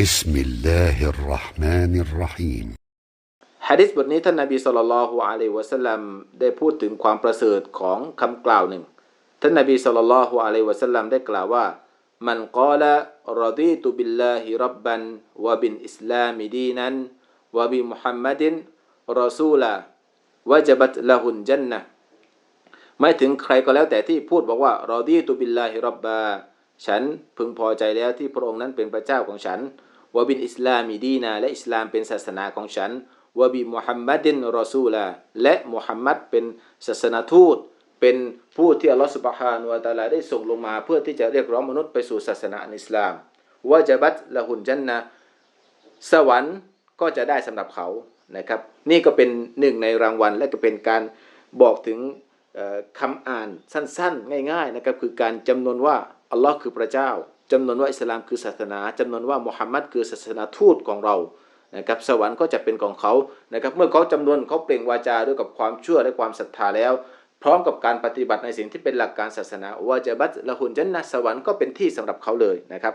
بسم الله الرحمن الرحيم ฮะดิษบทนี้ท่านนบีสุลต่านละฮ์อะลัยฮิวะสัลลัมได้พูดถึงความประเสริฐของคำกล่าวหนึ่ง ท่านนบีสุลต่านละฮ์อะลัยฮิวะสัลลัมได้กล่าวว่า มันกล่าวรดีตุบิลลาฮิรับบันวะบินอิสลามิดีนันวะบิมุฮัมมัดินรอซูลวะจบัตละหุนจันนะหมายถึงใครก็แล้วแต่ที่พูดบอกว่ารอดีตุบิลลาฮิรับบา ฉันพึงพอใจแล้วที่พระองค์นั้นเป็นพระเจ้าของฉันวบินอิสลามิดีนา และอิสลามเป็นศาสนาของฉันวบิมุฮัมมัดินรอซูลาและมุฮัมมัดเป็นศาสนาทูต เป็นผู้ที่อัลลอฮฺสุบฮานุวะตะอาลาได้ส่งลงมาเพื่อที่จะเรียกร้องมนุษย์ไปสู่ศาสนาอิสลามวะจบัตละหุนจันนะสวรรค์ก็จะได้สำหรับเขานะครับ นี่ก็เป็นหนึ่งในรางวัลและก็เป็นการบอกถึงเอ่อคำอ่านสั้นๆ ง่าย ๆนะครับ คือการจำนวนว่า อัลลอฮ์คือพระเจ้าจำนวนว่าอิสลามคือศาสนาจำนวนว่ามุฮัมมัดคือศาสนาทูตของเรานะครับสวรรค์ก็จะเป็นของเขานะครับเมื่อเขาจำนวนเขาเปล่งวาจาด้วยกับความเชื่อและความศรัทธาแล้ว พร้อมกับการปฏิบัติในสิ่งที่เป็นหลักการศาสนาวาจาบัตละหุนจันนะสวรรค์ก็เป็นที่สำหรับเขาเลยนะครับ